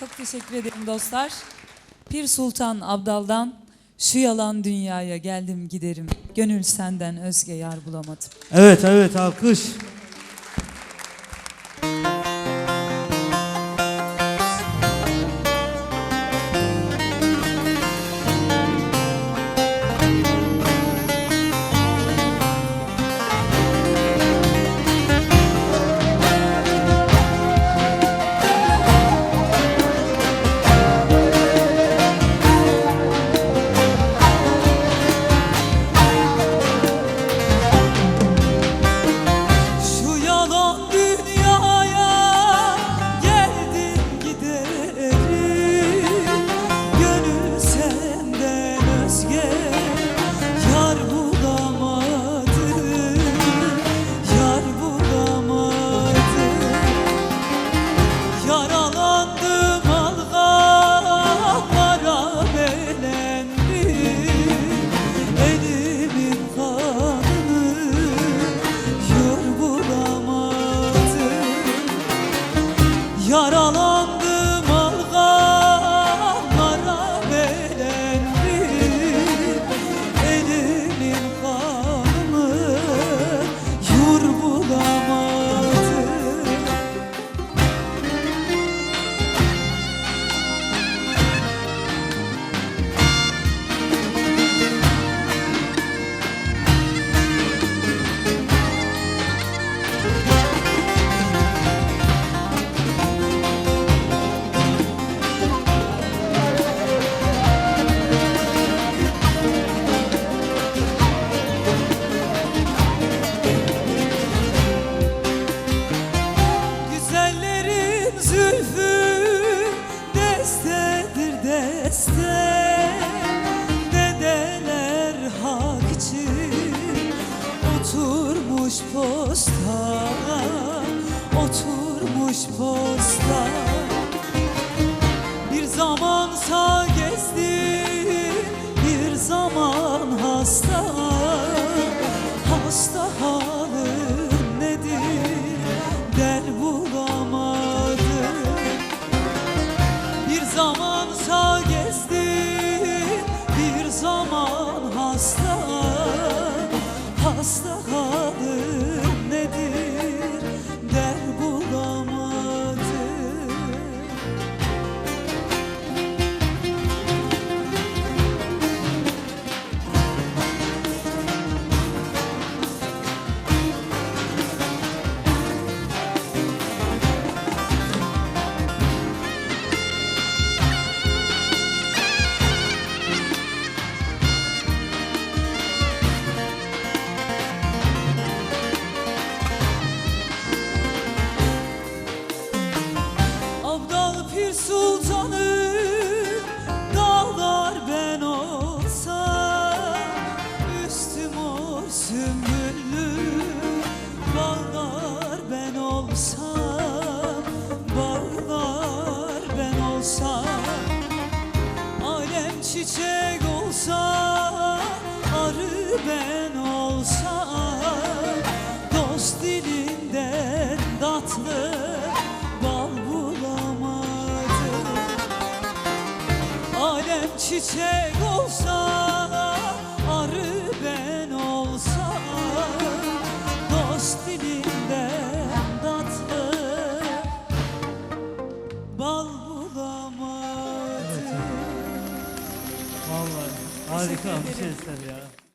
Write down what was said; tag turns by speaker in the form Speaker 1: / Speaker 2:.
Speaker 1: Çok teşekkür ederim dostlar. Pir Sultan Abdal'dan şu yalan dünyaya geldim giderim. Gönül senden özge yar bulamadım.
Speaker 2: Evet evet alkış.
Speaker 1: Oturmuş posta Bir zaman sağ gezdi bir zaman hasta. Hasta halin nedir? Der bulamadım Bir zaman sağ gezdi bir zaman hasta. Hasta halin çiçek olsa arı ben olsam Dost dilinden tatlı bal bulamadım
Speaker 2: Vallahi harika bir şey ya.